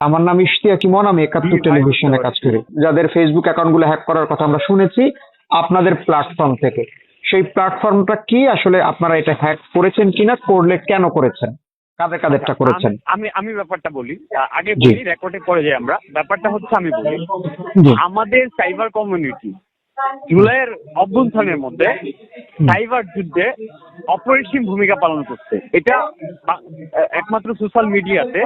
আমার নাম ইশতিয়াক ইমন আমি একাত্তর টেলিভিশনে কাজ করি। যাদের ফেসবুক অ্যাকাউন্টগুলো হ্যাক করার কথা আমরা শুনেছি আপনাদের প্ল্যাটফর্ম থেকে। সেই প্ল্যাটফর্মটা কি? আসলে আপনারা এটা হ্যাক করেছেন কিনা? করলে কেন করেছেন? কাদের কাদেরটা করেছেন? আমি- আমি ব্যাপারটা বলি। আগে। বলি রেকর্ডে পড়ে যাই আমরা। ব্যাপারটা হচ্ছে আমি বলি আমাদের সাইবার কমিউনিটি জুলাইয়ের অভ্যন্তরের মধ্যে সাইবার যুদ্ধে অপরিসীম ভূমিকা পালন করছে। এটা একমাত্র সোশ্যাল মিডিয়াতে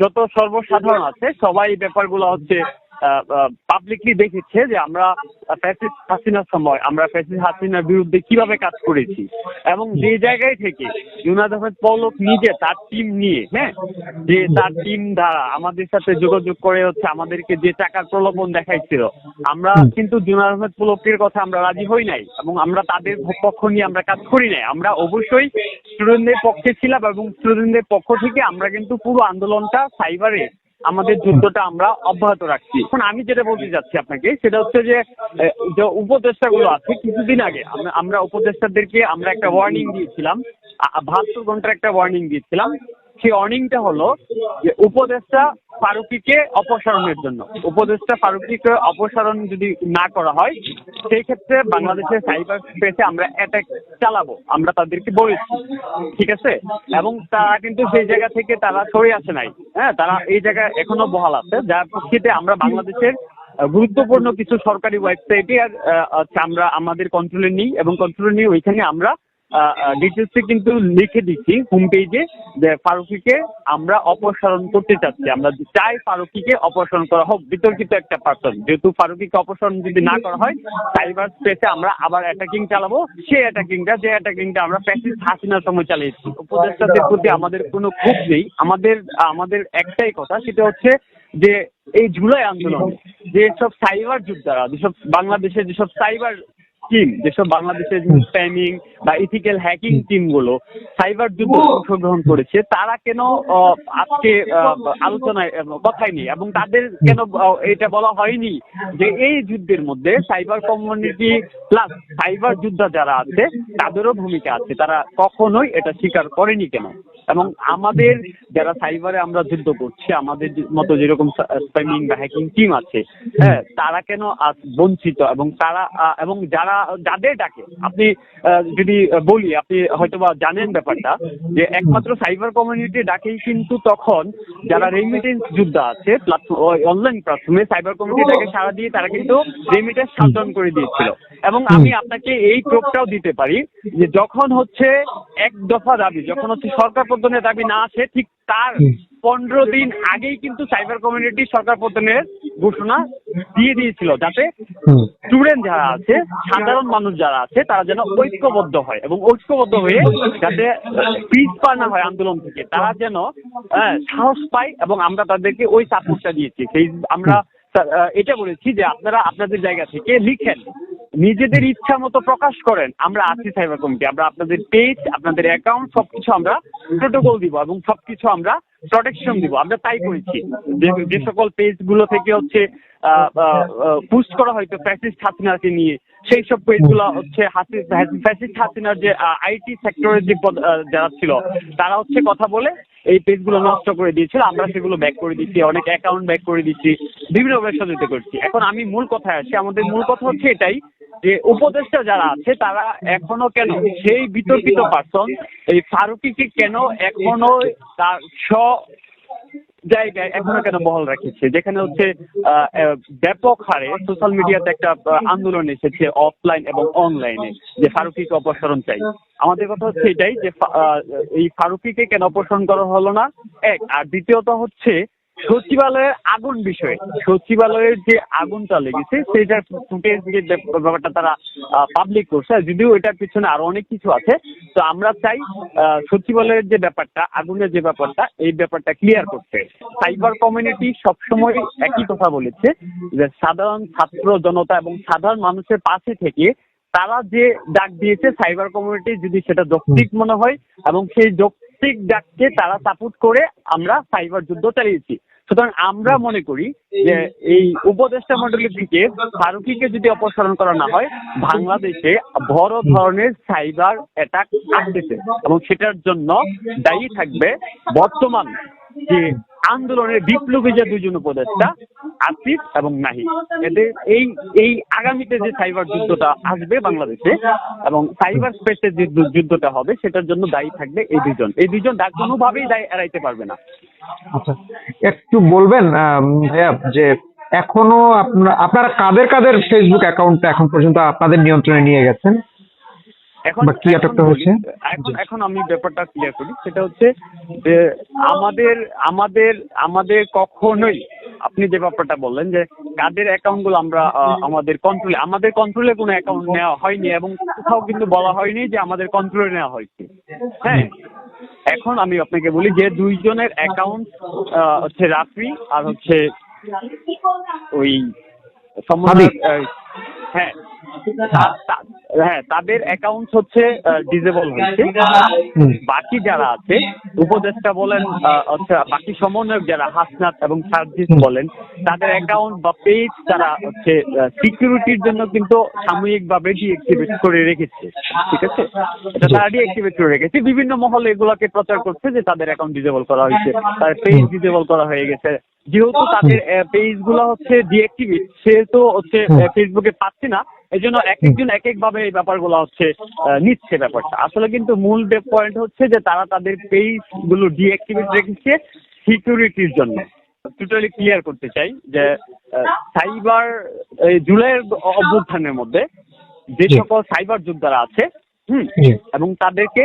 যত সর্বসাধারণ আছে, সবাই ব্যাপারগুলো হচ্ছে পাবলিকলি দেখেছে যে আমরা ফ্যাসিস্ট হাসিনার সময় আমরা ফ্যাসিস্ট হাসিনার বিরুদ্ধে কীভাবে কাজ করেছি। এবং যে জায়গায় থেকে ইউনাদ আহমেদ পলক নিজে তার টিম নিয়ে হ্যাঁ যে তার টিম দ্বারা আমাদের সাথে যোগাযোগ করে হচ্ছে আমাদেরকে যে টাকার প্রলোভন দেখাইছিল আমরা কিন্তু জুনার আহমেদ পুলকের কথা আমরা রাজি হই নাই এবং আমরা তাদের পক্ষ নিয়ে আমরা কাজ করি নাই। আমরা অবশ্যই স্টুডেন্টদের পক্ষে ছিলাম এবং স্টুডেন্টদের পক্ষ থেকে আমরা কিন্তু পুরো আন্দোলনটা সাইবারে আমাদের যুদ্ধটা আমরা অব্যাহত রাখছি। এখন আমি যেটা বলতে যাচ্ছি আপনাকে সেটা হচ্ছে যে উপদেষ্টা যে উপদেষ্টাগুলো আছে কিছুদিন আগে আমরা- আমরা উপদেষ্টাদেরকে আমরা একটা ওয়ার্নিং দিয়েছিলাম। বাহাত্তর ঘণ্টার একটা ওয়ার্নিং দিয়েছিলাম। সেই ওয়ার্নিংটা হলো যে উপদেষ্টা ফারুকিকে অপসারণের জন্য। উপদেষ্টা ফারুকিকে অপসারণ যদি না করা হয়, সেই ক্ষেত্রে বাংলাদেশের সাইবার স্পেসে আমরা অ্যাটাক চালাবো। আমরা তাদেরকে বলেছি, ঠিক আছে? এবং তারা কিন্তু সেই জায়গা থেকে তারা সরে আসে নাই। হ্যাঁ তারা এই জায়গায় এখনও বহাল আছে। যার প্রেক্ষিতে আমরা বাংলাদেশের গুরুত্বপূর্ণ কিছু সরকারি ওয়েবসাইটে আর আমরা, আমাদের কন্ট্রোলে নিই এবং কন্ট্রোলে নিয়ে ওইখানে আমরা ডিটেলসে কিন্তু লিখে দিচ্ছি হোম পেজে যে ফারুকিকে আমরা অপসারণ করতে চাচ্ছি। আমরা চাই ফারুকিকে অপসারণ করা হোক, বিতর্কিত একটা পার্সন যেহেতু ফারুকিকে অপসারণ যদি না করা হয় সাইবার স্পেসে আমরা আবার অ্যাটাকিং চালাবো। সেই অ্যাটাকিংটা যে অ্যাটাকিংটা আমরা প্র্যাকটিস হাসিনার সময় চালিয়েছি। উপদেষ্টাদের প্রতি আমাদের কোনো ক্ষোভ নেই। আমাদের আমাদের একটাই কথা, সেটা হচ্ছে যে এই জুলাই আন্দোলন যেসব সাইবার যোদ্ধারা, যেসব বাংলাদেশের যেসব সাইবার টিম যেসব বাংলাদেশের স্প্যামিং বা ইথিক্যাল হ্যাকিং টিমগুলো সাইবার যুদ্ধে অংশগ্রহণ করেছে তারা কেন আজকে আলোচনায় কথাই নেই এবং তাদের কেন এটা বলা হয়নি যে এই যুদ্ধের মধ্যে সাইবার কমিউনিটি প্লাস সাইবার যোদ্ধা যারা আছে তাদেরও ভূমিকা আছে তারা কখনোই এটা স্বীকার করেনি কেন? এবং আমাদের যারা সাইবারে আমরা যুদ্ধ করছি আমাদের মতো যেরকম স্প্যামিং বা হ্যাকিং টিম আছে হ্যাঁ তারা কেন আজ বঞ্চিত এবং তারা এবং যারা যাদের ডাকে আপনি যদি বলি আপনি হয়তোবা জানেন ব্যাপারটা যে একমাত্র সাইবার কমিউনিটি ডাকেই কিন্তু তখন যারা রেমিটেন্স যোদ্ধা আছে অনলাইন প্ল্যাটফর্মে সাইবার কমিউনিটিটাকে সারা দিয়ে তারা কিন্তু রেমিটেন্স সাবধান করে দিয়েছিল। এবং আমি আপনাকে এই প্রোপটাও দিতে পারি যে যখন হচ্ছে এক দফা দাবি যখন হচ্ছে সরকার পতনের দাবি না আসে ঠিক তার পনেরো দিন আগেই কিন্তু সাইবার কমিউনিটি সরকার পতনের ঘোষণা দিয়ে দিয়েছিল যাতে স্টুডেন্ট যারা আছে সাধারণ মানুষ যারা আছে তারা যেন ঐক্যবদ্ধ হয় এবং ঐক্যবদ্ধ হয়ে যাতে পিস পা না হয় আন্দোলন থেকে। তারা যেন আহ, সাহস পায় এবং আমরা তাদেরকে ওই সাপোর্টটা দিয়েছি। সেই আমরা এটা বলেছি যে আপনারা আপনাদের জায়গা থেকে লিখেন নিজেদের ইচ্ছা মতো প্রকাশ করেন আমরা আছি সাইবার কমিটি আমরা আপনাদের পেজ আপনাদের অ্যাকাউন্ট সবকিছু আমরা প্রোটোকল দিব এবং সবকিছু আমরা প্রোটেকশন দিব, আমরা তাই করেছি। যে সকল পেজগুলো থেকে হচ্ছে পোস্ট করা হয়তো ফ্যাসিস্ট হাসিনাকে নিয়ে, সেই সব পেজ পেজগুলো হচ্ছে ফ্যাসিস্ট হাসিনার যে আইটি সেক্টরের যে যারা ছিল, তারা হচ্ছে কথা বলে এই পেজগুলো নষ্ট করে দিয়েছিল, আমরা সেগুলো ব্যাক করে দিচ্ছি অনেক অ্যাকাউন্ট ব্যাক করে দিচ্ছি বিভিন্ন ব্যবসা করছি। এখন আমি মূল কথায় আসি, আমাদের মূল কথা হচ্ছে এটাই যে উপদেষ্টা যারা আছে, তারা এখনও কেন সেই বিতর্কিত পার্সন এই ফারুকিকে কেন এখনও তার স্ব জায়গায় এখনও কেন বহাল রাখছে? যেখানে হচ্ছে ব্যাপক হারে সোশ্যাল মিডিয়াতে একটা আন্দোলন এসেছে অফলাইন এবং অনলাইনে যে ফারুকিকে অপসারণ চাই। আমাদের কথা হচ্ছে এটাই যে এই ফারুকিকে কেন অপসারণ করা হলো না? এক, আর দ্বিতীয়ত হচ্ছে সচিবালয়ের আগুন বিষয়ে, সচিবালয়ের যে আগুনটা লেগেছে সেটার ফুটেজ যে ব্যাপারটা তারা পাবলিক করছে যদিও এটার পিছনে আরও অনেক কিছু আছে, তো আমরা চাই সচিবালয়ের যে ব্যাপারটা, আগুনের যে ব্যাপারটা, এই ব্যাপারটা ক্লিয়ার করতে। সাইবার কমিউনিটি সবসময় একই কথা বলেছে, যে সাধারণ ছাত্র জনতা এবং সাধারণ মানুষের পাশে থেকে তারা যে ডাক দিয়েছে সাইবার কমিউনিটি যদি সেটা যৌক্তিক মনে হয়, এবং সেই যৌক্তিক ডাককে তারা সাপোর্ট করে আমরা সাইবার যুদ্ধ চালিয়েছি। সুতরাং আমরা মনে করি যে এই উপদেষ্টা মন্ডলী থেকে ফারুকিকে যদি অপসারণ করা না হয়, বাংলাদেশে বড় ধরনের সাইবার অ্যাটাক আসতেছে এবং সেটার জন্য দায়ী থাকবে বর্তমান যে আন্দোলনের বিপ্লবী যে দুজন উপদেষ্টা, আসিফ এবং নাহি এদের এই এই আগামীতে যে সাইবার যুদ্ধটা আসবে বাংলাদেশে এবং সাইবার স্পেসে যে যুদ্ধটা হবে, সেটার জন্য দায়ী থাকবে এই দুজন এই দুজন কোনোভাবেই দায়ী এড়াইতে পারবে না। আচ্ছা একটু বলবেন ভাইয়া, যে এখনও আপনারা কাদের কাদের ফেসবুক অ্যাকাউন্টটা এখন পর্যন্ত আপনাদের নিয়ন্ত্রণে নিয়ে গেছেন? এখন এখন এখন আমি ব্যাপারটা ক্লিয়ার করি। সেটা হচ্ছে যে আমাদের আমাদের আমাদের কখনোই আপনি যে ব্যাপারটা বললেন যে কাদের অ্যাকাউন্টগুলো আমরা আমাদের কন্ট্রোলে আমাদের কন্ট্রোলে কোনো অ্যাকাউন্ট নেওয়া হয়নি এবং কোথাও কিন্তু বলা হয়নি যে আমাদের কন্ট্রোলে নেওয়া হয়েছে। হ্যাঁ? এখন আমি আপনাকে বলি যে দুইজনের অ্যাকাউন্ট হচ্ছে রাফি আর হচ্ছে ওই। আহ, হ্যাঁ হ্যাঁ তাদের অ্যাকাউন্ট হচ্ছে ডিজেবল হয়েছে। বাকি যারা আছে উপদেষ্টা বলেন আচ্ছা বাকি সমন্বয়ক যারা হাসনাত এবং সার্জিস বলেন তাদের অ্যাকাউন্ট বা পেজ তারা হচ্ছে সিকিউরিটির জন্য কিন্তু সাময়িকভাবে ডিএক্টিভেট করে রেখেছে। ঠিক আছে? এটা তারা ডিএক্টিভেট করে রেখেছে। বিভিন্ন মহলে এগুলাকে প্রচার করছে যে তাদের অ্যাকাউন্ট ডিজেবল করা হয়েছে। তাদের পেজ ডিজেবল করা হয়ে গেছে। যেহেতু তাদের পেজগুলো হচ্ছে ডিএক্টিভেট সেহেতু হচ্ছে ফেসবুকে পাচ্ছে না। এই জন্য এক একজন এক এক ভাবে এই ব্যাপারগুলো হচ্ছে নিচ্ছে ব্যাপারটা। আসলে কিন্তু মূল পয়েন্ট হচ্ছে যে তারা তাদের পেজগুলো ডিঅ্যাক্টিভেট রেখেছে সিকিউরিটির জন্য। টোটালি ক্লিয়ার করতে চাই যে সাইবার জুলাইয়ের অভ্যুত্থানের মধ্যে যে সকল সাইবার যোদ্ধারা আছে হুম। এবং তাদেরকে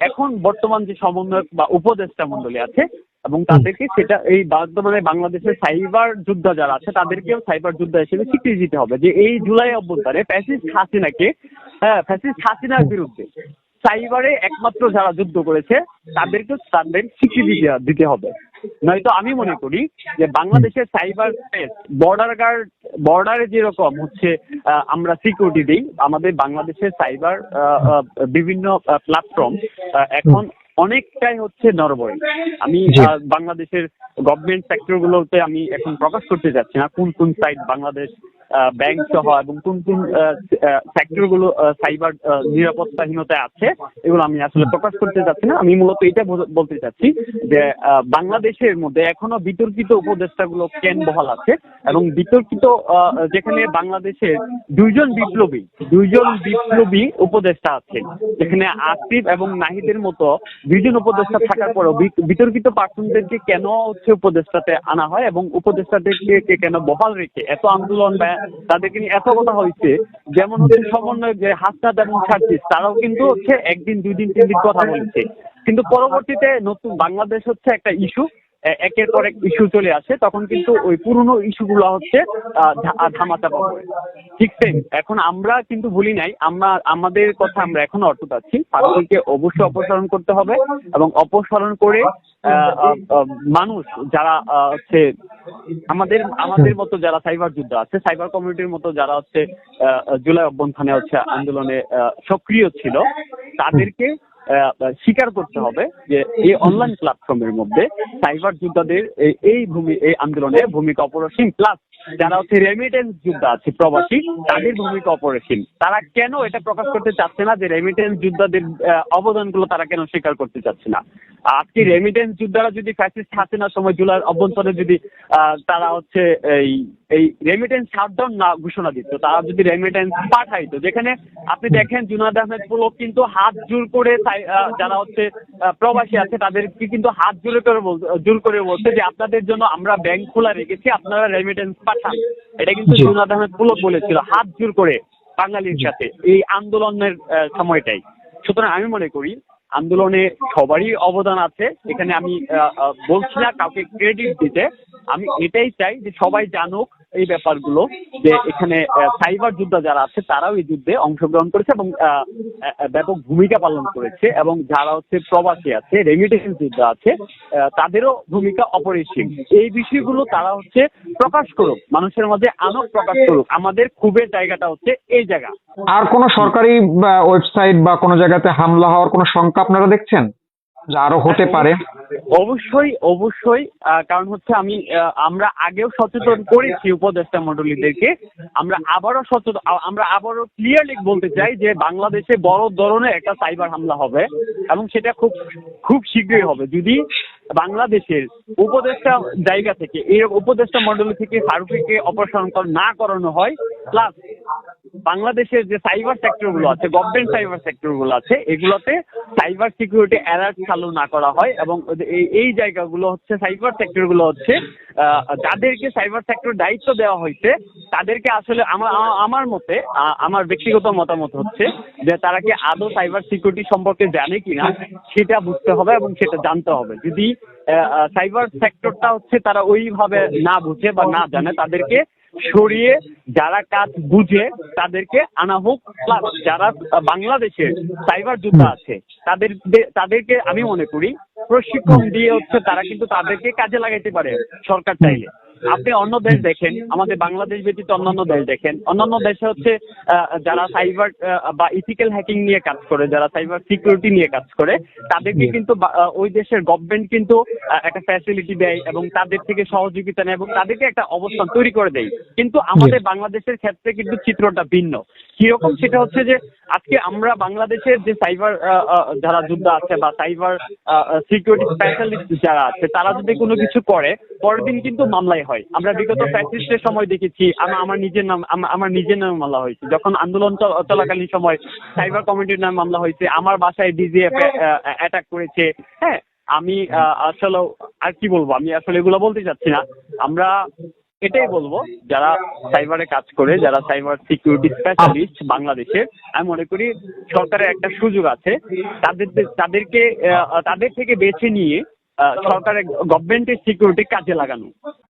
এখন বর্তমান যে সমন্বয়ক বা উপদেষ্টা মন্ডলী আছে এবং তাদেরকে সেটা এই বর্তমানে বাংলাদেশের সাইবার যোদ্ধা যারা আছে, তাদেরকেও সাইবার যোদ্ধা হিসেবে স্বীকৃতি দিতে হবে যে এই জুলাই অভ্যন্তরে ফ্যাসিস্ট হাসিনাকে হ্যাঁ ফ্যাসিস্ট হাসিনার বিরুদ্ধে সাইবারে একমাত্র যারা যুদ্ধ করেছে, তাদেরকে তাদের স্বীকৃতি দিতে হবে। নয়তো আমি মনে করি যে বাংলাদেশের সাইবার স্পেস বর্ডার গার্ড বর্ডারে যেরকম হচ্ছে আমরা সিকিউরিটি দিই, আমাদের বাংলাদেশের সাইবার বিভিন্ন প্ল্যাটফর্ম এখন অনেকটাই হচ্ছে নরবরে। আমি বাংলাদেশের গভর্নমেন্ট সেক্টর গুলোতে আমি এখন প্রকাশ করতে যাচ্ছি না। কোন কোন সাইট বাংলাদেশ ব্যাংক সহ এবং কোন কোন সেক্টরগুলো সাইবার নিরাপত্তাহীনতায় আছে, এগুলো আমি আসলে প্রকাশ করতে চাচ্ছি না। আমি মূলত এটা বলতে চাচ্ছি যে বাংলাদেশের মধ্যে এখনও বিতর্কিত উপদেষ্টাগুলো কেন বহাল আছে এবং বিতর্কিত যেখানে বাংলাদেশের দুইজন বিপ্লবী দুইজন বিপ্লবী উপদেষ্টা আছে যেখানে আসিফ এবং নাহিদের মতো দুইজন উপদেষ্টা থাকার পরেও বিতর্কিত পার্সনদেরকে কেন হচ্ছে উপদেষ্টাতে আনা হয় এবং উপদেষ্টাদেরকে কেন বহাল রেখে এত আন্দোলন বা তাদেরকে নিয়ে এত কথা হয়েছে যেমন হচ্ছে সমন্বয় যে হাসনাত যেমন সার্জিস তারাও কিন্তু হচ্ছে একদিন, দুই দিন, তিন দিন কথা বলছে। কিন্তু পরবর্তীতে নতুন বাংলাদেশ হচ্ছে একটা ইস্যু একের পর এক ইস্যু চলে আসে তখন কিন্তু ওই পুরনো ইস্যুগুলো হচ্ছে আহ, ধা- আহ, ধামাচাপা পড়ে। ঠিক সেম এখন আমরা কিন্তু ভুলি নাই আমরা আমাদের কথা আমরা এখনও অটুট আছি পার্সনকে অবশ্যই অপসারণ করতে হবে এবং অপসারণ করে মানুষ যারা হচ্ছে আমাদের আমাদের মতো যারা সাইবার যুদ্ধ আছে সাইবার কমিউনিটির মতো যারা হচ্ছে জুলাই অভ্যন্থানে হচ্ছে আন্দোলনে সক্রিয় ছিল তাদেরকে স্বীকার করতে হবে যে এই অনলাইন প্ল্যাটফর্মের মধ্যে সাইবার যোদ্ধাদের এই- ভূমি, এই আন্দোলনে ভূমিকা অপরিসীম। প্লাস যারা হচ্ছে রেমিটেন্স যোদ্ধা আছে, প্রবাসী, তাদের ভূমিকা অপরিসীম। তারা কেন এটা প্রকাশ করতে চাচ্ছে না যে রেমিটেন্স যোদ্ধাদের অবদানগুলো তারা কেন স্বীকার করতে চাচ্ছে না? আজকে রেমিটেন্স যোদ্ধারা যদি ফ্যাসিস্ট হাসিনার সময় জুলাই অভ্যন্তরে যদি তারা হচ্ছে এই এই রেমিটেন্স শাটডাউন না ঘোষণা দিত, তারা যদি রেমিটেন্স পাঠাইতো, যেখানে আপনি দেখেন জুনাদ আহমেদ পুলক কিন্তু হাত জোর করে তাই, যারা হচ্ছে প্রবাসী আছে তাদেরকে কিন্তু হাত জোরে করে বল জোর করে বলছে যে আপনাদের জন্য আমরা ব্যাংক খোলা রেখেছি আপনারা রেমিটেন্স পাঠান। এটা কিন্তু। জুনাদ আহমেদ পুলক বলেছিল হাত জোর করে বাঙালির সাথে এই আন্দোলনের সময়টাই। সুতরাং আমি মনে করি আন্দোলনে সবারই অবদান আছে। এখানে আমি বলছি না কাউকে ক্রেডিট দিতে। আমি এটাই চাই যে সবাই জানুক এই ব্যাপারগুলো যে এখানে সাইবার যোদ্ধা যারা আছে, তারাও এই যুদ্ধে অংশগ্রহণ করেছে এবং ব্যাপক ভূমিকা পালন করেছে এবং যারা হচ্ছে প্রবাসী আছে রেমিটেন্স যোদ্ধা আছে তাদেরও ভূমিকা অপরিসীম। এই বিষয়গুলো তারা হচ্ছে প্রকাশ করুক, মানুষের মাঝে আনক প্রকাশ করুক। আমাদের খুবের জায়গাটা হচ্ছে এই জায়গা। আর কোনো সরকারি ওয়েবসাইট বা কোনো জায়গাতে হামলা হওয়ার কোনো শঙ্কা আপনারা দেখছেন? যা আরও হতে পারে। অবশ্যই অবশ্যই কারণ হচ্ছে আমি আমরা আগেও সচেতন করেছি উপদেষ্টা মন্ডলীদেরকে আমরা আবারও সচেতন আমরা আবারও ক্লিয়ারলি বলতে চাই যে বাংলাদেশে বড় ধরনের একটা সাইবার হামলা হবে এবং সেটা খুব খুব শীঘ্রই হবে। যদি বাংলাদেশের উপদেষ্টা জায়গা থেকে এই উপদেষ্টা মন্ডলী থেকে ফারুকিকে অপসারণ কর- না করানো হয় প্লাস বাংলাদেশের যে সাইবার সেক্টরগুলো আছে গভর্নমেন্ট সাইবার সেক্টরগুলো আছে, এগুলোতে সাইবার সিকিউরিটি অ্যালার্ট চালু না করা হয় এবং এই জায়গাগুলো হচ্ছে সাইবার সেক্টরগুলো হচ্ছে যাদেরকে সাইবার সেক্টর দায়িত্ব দেওয়া হয়েছে, তাদেরকে আসলে আমার আমার মতে আমার ব্যক্তিগত মতামত হচ্ছে যে তারা কি আদৌ সাইবার সিকিউরিটি সম্পর্কে জানে কিনা, সেটা বুঝতে হবে এবং সেটা জানতে হবে। যদি সাইবার সেক্টরটা হচ্ছে তারা ওইভাবে না বুঝে বা না জানে, তাদেরকে সরিয়ে যারা কাজ বুঝে তাদেরকে আনা হোক। প্লাস যারা বাংলাদেশে সাইবার যোদ্ধা আছে, তাদের তাদেরকে আমি মনে করি প্রশিক্ষণ দিয়ে হচ্ছে তারা কিন্তু তাদেরকে কাজে লাগাইতে পারে সরকার চাইলে। আপনি অন্য দেশ দেখেন আমাদের বাংলাদেশ ব্যতীত অন্যান্য দেশ দেখেন। অন্যান্য দেশে হচ্ছে আহ, যারা সাইবার বা ইথিক্যাল হ্যাকিং নিয়ে কাজ করে যারা সাইবার সিকিউরিটি নিয়ে কাজ করে তাদেরকে কিন্তু ওই দেশের গভর্নমেন্ট কিন্তু একটা ফ্যাসিলিটি দেয় এবং তাদের থেকে সহযোগিতা নেয় এবং তাদেরকে একটা অবস্থান তৈরি করে দেয়। কিন্তু আমাদের বাংলাদেশের ক্ষেত্রে কিন্তু চিত্রটা ভিন্ন। কীরকম? সেটা হচ্ছে যে আজকে আমরা বাংলাদেশের যে সাইবার যারা যোদ্ধা আছে বা সাইবার সিকিউরিটি স্পেশালিস্ট যারা আছে তারা যদি কোনো কিছু করে পরের দিন কিন্তু মামলায় হয়। আমরা বিগত ফ্যাসিস্টের সময় দেখেছি আমার আমার নিজের নাম আমার নিজের নামে মামলা হয়েছে। যখন আন্দোলন চলাকালীন সময় সাইবার কমিটির নামে মামলা হয়েছে আমার বাসায় ডিজিএফ অ্যাটাক করেছে হ্যাঁ? আমি আসলে আর কি বলব? আমি আসলে এগুলো বলতে চাচ্ছি না। আমরা এটাই বলব যারা সাইবারে কাজ করে যারা সাইবার সিকিউরিটি স্পেশালিস্ট বাংলাদেশের আমি মনে করি সরকারের একটা সুযোগ আছে। তাদের তাদেরকে তাদের থেকে বেছে নিয়ে সরকারের গভর্নমেন্টের সিকিউরিটি কাজে লাগানো।